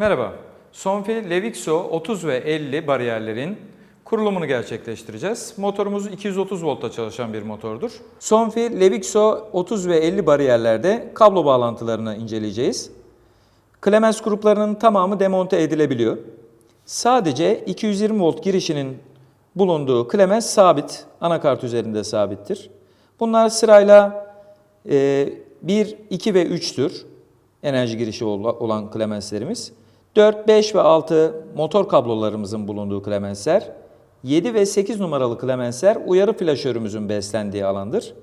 Merhaba. Sonfi Levixo 30 ve 50 bariyerlerin kurulumunu gerçekleştireceğiz. Motorumuz 230 voltta çalışan bir motordur. Sonfi Levixo 30 ve 50 bariyerlerde kablo bağlantılarını inceleyeceğiz. Klemens gruplarının tamamı demonte edilebiliyor. Sadece 220 volt girişinin bulunduğu klemens sabit, anakart üzerinde sabittir. Bunlar sırayla e, 1, 2 ve 3'tür enerji girişi ola- olan klemenslerimiz. 4, 5 ve 6 motor kablolarımızın bulunduğu klemensler. 7 ve 8 numaralı klemensler uyarı flaşörümüzün beslendiği alandır.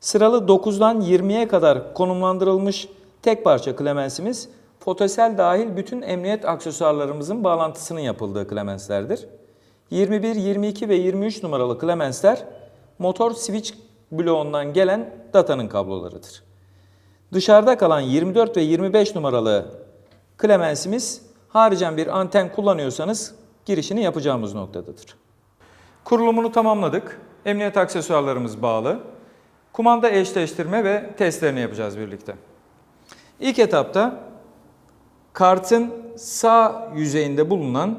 Sıralı 9'dan 20'ye kadar konumlandırılmış tek parça klemensimiz fotosel dahil bütün emniyet aksesuarlarımızın bağlantısının yapıldığı klemenslerdir. 21, 22 ve 23 numaralı klemensler motor switch bloğundan gelen datanın kablolarıdır. Dışarıda kalan 24 ve 25 numaralı klemensimiz haricen bir anten kullanıyorsanız girişini yapacağımız noktadadır. Kurulumunu tamamladık. Emniyet aksesuarlarımız bağlı. Kumanda eşleştirme ve testlerini yapacağız birlikte. İlk etapta kartın sağ yüzeyinde bulunan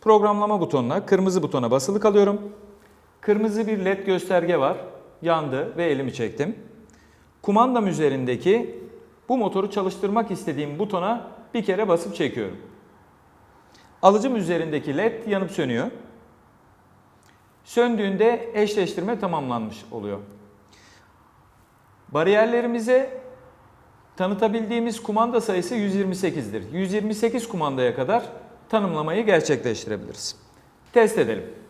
programlama butonuna, kırmızı butona basılı kalıyorum. Kırmızı bir led gösterge var. Yandı ve elimi çektim. Kumandam üzerindeki bu motoru çalıştırmak istediğim butona bir kere basıp çekiyorum. Alıcım üzerindeki led yanıp sönüyor. Söndüğünde eşleştirme tamamlanmış oluyor. Bariyerlerimize tanıtabildiğimiz kumanda sayısı 128'dir. 128 kumandaya kadar tanımlamayı gerçekleştirebiliriz. Test edelim.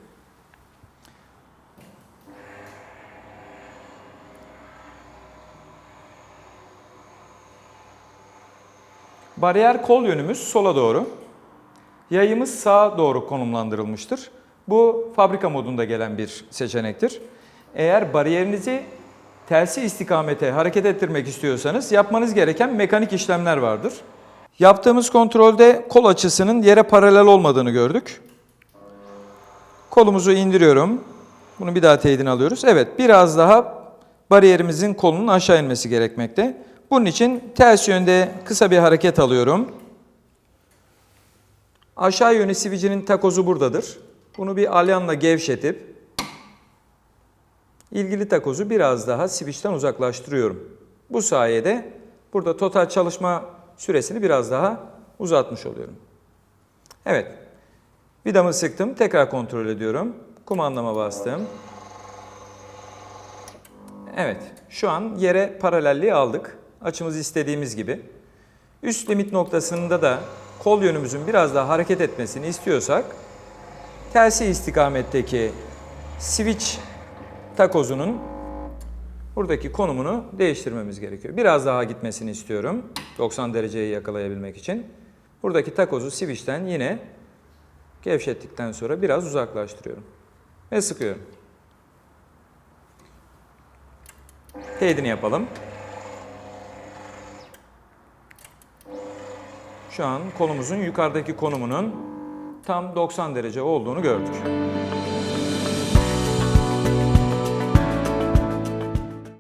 Bariyer kol yönümüz sola doğru. Yayımız sağa doğru konumlandırılmıştır. Bu fabrika modunda gelen bir seçenektir. Eğer bariyerinizi tersi istikamete hareket ettirmek istiyorsanız yapmanız gereken mekanik işlemler vardır. Yaptığımız kontrolde kol açısının yere paralel olmadığını gördük. Kolumuzu indiriyorum. Bunu bir daha teyidini alıyoruz. Evet biraz daha bariyerimizin kolunun aşağı inmesi gerekmekte. Bunun için ters yönde kısa bir hareket alıyorum. Aşağı yönü sivicinin takozu buradadır. Bunu bir alyanla gevşetip ilgili takozu biraz daha switch'ten uzaklaştırıyorum. Bu sayede burada total çalışma süresini biraz daha uzatmış oluyorum. Evet. Vidamı sıktım. Tekrar kontrol ediyorum. Kumandama bastım. Evet. Şu an yere paralelliği aldık. Açımız istediğimiz gibi. Üst limit noktasında da kol yönümüzün biraz daha hareket etmesini istiyorsak tersi istikametteki switch takozunun buradaki konumunu değiştirmemiz gerekiyor. Biraz daha gitmesini istiyorum 90 dereceyi yakalayabilmek için. Buradaki takozu switch'ten yine gevşettikten sonra biraz uzaklaştırıyorum ve sıkıyorum. Teyidini yapalım. Şu an kolumuzun yukarıdaki konumunun tam 90 derece olduğunu gördük.